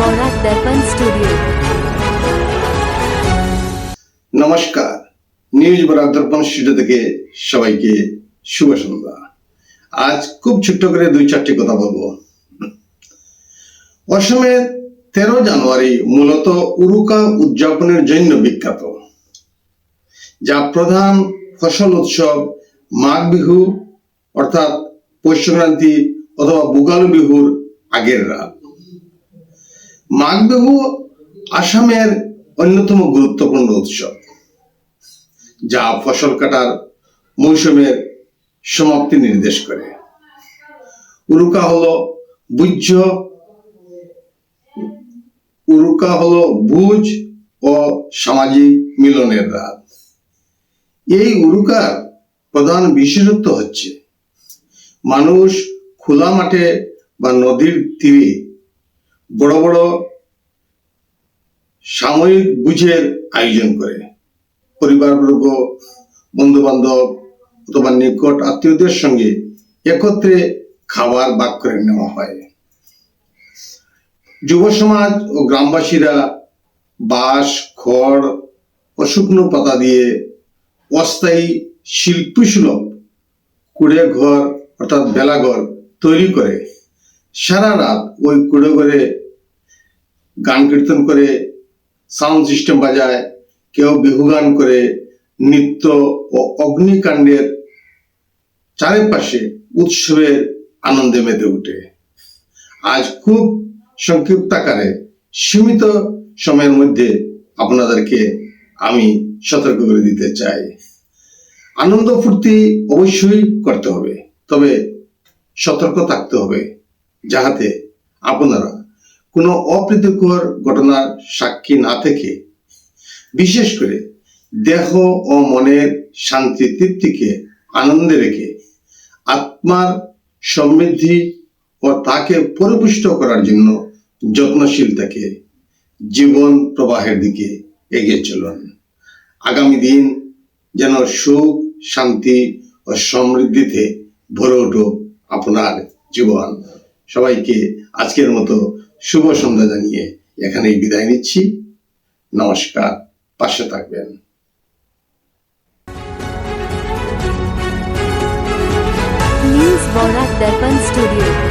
Borak Darpan Studio. নমস্কার। News Barak Darpan studio থেকে সবাইকে শুভ সন্ধ্যা। আজ খুব ছোট্ট করে দুই চারটি কথা বলব। অসমের তেরো জানুয়ারি মূলত উরুকা উদযাপনের জন্য বিখ্যাত, যা প্রধান ফসল উৎসব মাঘ বিহু অর্থাৎ পৌষ সংক্রান্তি অথবা বুগালু বিহুর আগের রাত। মাঘ বিহু আসামের অন্যতম গুরুত্বপূর্ণ উৎসব যা ফসল কাটার মৌসুমের সমাপ্তি নির্দেশ করে। উরুকা হলো বুঝ উরুকা হলো বুঝ ও সামাজিক মিলনের রাত। এই উরুকার প্রধান বিশেষত্ব হচ্ছে, মানুষ খোলা মাঠে বা নদীর তীরে বড় বড় সাময়িক বুঝের আয়োজন করে। পরিবারবর্গ বন্ধু বান্ধব অথবা নিকট আত্মীয়দের সঙ্গে একত্রে খাবার ভাগ করে নেওয়া হয়। যুব সমাজ ও গ্রামবাসীরা বাঁশ, খড় ও শুকনো পাতা দিয়ে অস্থায়ী শিল্পী সুলভ কুড়ে ঘর অর্থাৎ বেলাঘর তৈরি করে। সারা রাত ওই কুড়ে ঘরে গান কীর্তন করে সাউন্ড সিস্টেম বাজায়, কেউ বিহু গান করে, নৃত্য ও অগ্নিকাণ্ডের চারিপাশে উৎসবের আনন্দে মেতে ওঠে আজ খুব সংক্ষিপ্ত আকারে, সীমিত সময়ের মধ্যে আপনাদেরকে আমি সতর্ক করে দিতে চাই। আনন্দ ফুর্তি অবশ্যই করতে হবে, তবে সতর্ক থাকতে হবে। যাহাতে আপনারা কোনো অপ্রীতিকর ঘটনার সাক্ষী না থেকে, বিশেষ করে দেহ ও মনের শান্তি তৃপ্তিকে আনন্দে রেখে আত্মার সমৃদ্ধি ও তাকে পরিপুষ্ট করার জন্য যত্নশীল থাকে জীবন প্রবাহের দিকে এগিয়ে চলুন। আগামী দিন যেন সুখ, শান্তি ও সমৃদ্ধিতে ভরে উঠুক আপনার জীবন। সবাইকে আজকের মতো শুভ সন্ধ্যা জানিয়ে এখানেই বিদায় নিচ্ছি নমস্কার, পাশে থাকবেন Borak Darpan Studio.